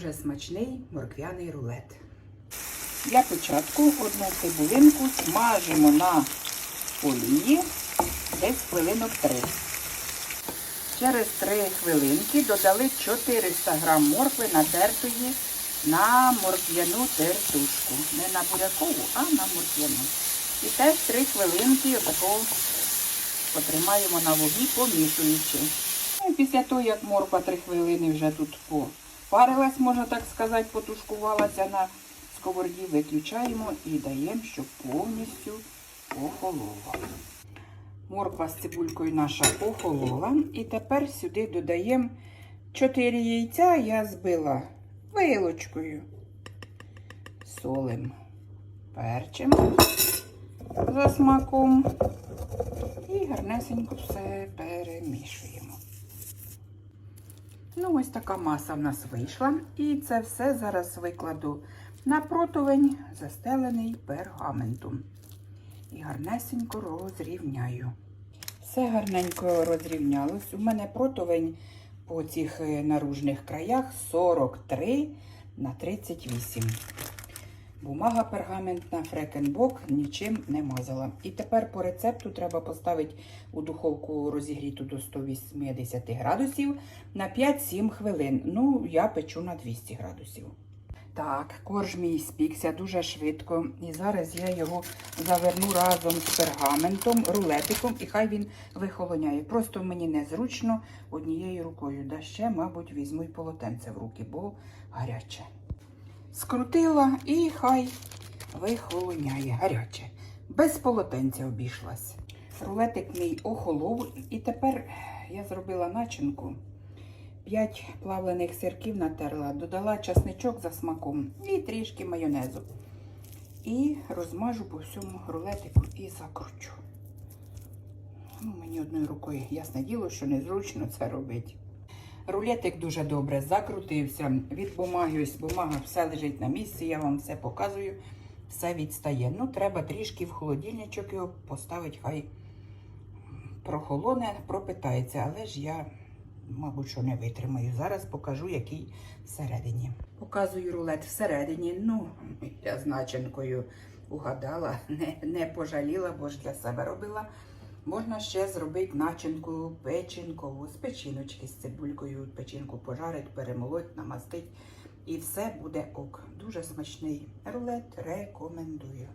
дуже смачний морквяний рулет. Для початку одну цибулинку смажимо на олії десь хвилинок 3. Через 3 хвилинки додали 400 грам моркви натертої на морквяну тертушку. Не на бурякову, а на морквяну. І теж 3 хвилинки отако потримаємо на вогні, помішуючи. Ну, після того, як морква 3 хвилини вже тут попарилась, можна так сказати, потушкувалася на сковороді, виключаємо і даємо, щоб повністю охолола. Морква з цибулькою наша охолола. І тепер сюди додаємо 4 яйця, я збила вилочкою. Солим, перчимо за смаком. І гарнесенько все перемішуємо. Ну, ось така маса в нас вийшла. І це все зараз викладу на противень, застелений пергаментом. І гарнесенько розрівняю. Все гарненько розрівнялось. У мене противень по цих е, наружних краях 43 на 38. Бумага пергаментна фрекенбок нічим не мазала. І тепер по рецепту треба поставити у духовку розігріту до 180 градусів на 5-7 хвилин. Ну, я печу на 200 градусів. Так, корж мій спікся дуже швидко. І зараз я його заверну разом з пергаментом, рулетиком, і хай він вихолоняє. Просто мені незручно однією рукою. Да ще, мабуть, візьму й полотенце в руки, бо гаряче. Скрутила і хай вихолоняє гаряче. Без полотенця обійшлась. Рулетик мій охолов. І тепер я зробила начинку. 5 плавлених сирків натерла, додала часничок за смаком і трішки майонезу. І розмажу по всьому рулетику і закручу. Ну, мені одною рукою ясне діло, що незручно це робити. Рулетик дуже добре закрутився. Від бумаги, ось бумага все лежить на місці, я вам все показую, все відстає. Ну, треба трішки в холодильничок його поставити, хай прохолоне, пропитається, але ж я мабуть, що не витримаю. Зараз покажу, який всередині. Показую рулет всередині. Ну, я з начинкою угадала, не, не пожаліла, бо ж для себе робила. Можна ще зробити начинку печінкову з печіночки з цибулькою. Печінку пожарить, перемолоть, намастить. І все буде ок. Дуже смачний рулет. Рекомендую.